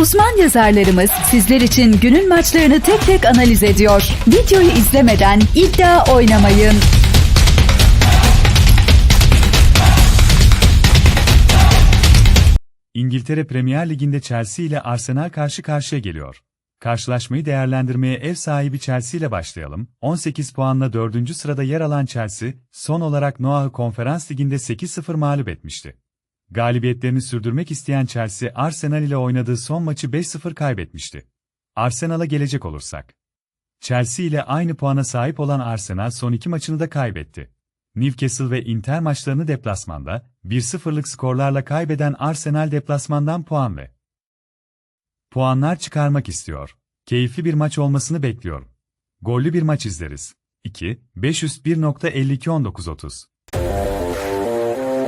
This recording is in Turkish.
Uzman yazarlarımız sizler için günün maçlarını tek tek analiz ediyor. Videoyu izlemeden iddia oynamayın. İngiltere Premier Ligi'nde Chelsea ile Arsenal karşı karşıya geliyor. Karşılaşmayı değerlendirmeye ev sahibi Chelsea ile başlayalım. 18 puanla 4. sırada yer alan Chelsea, son olarak Noah'ı Konferans Ligi'nde 8-0 mağlup etmişti. Galibiyetlerini sürdürmek isteyen Chelsea, Arsenal ile oynadığı son maçı 5-0 kaybetmişti. Arsenal'a gelecek olursak. Chelsea ile aynı puana sahip olan Arsenal son iki maçını da kaybetti. Newcastle ve Inter maçlarını deplasmanda, 1-0'lık skorlarla kaybeden Arsenal deplasmandan puan ve puanlar çıkarmak istiyor. Keyifli bir maç olmasını bekliyorum. Gollü bir maç izleriz. 2, 501.52-19-30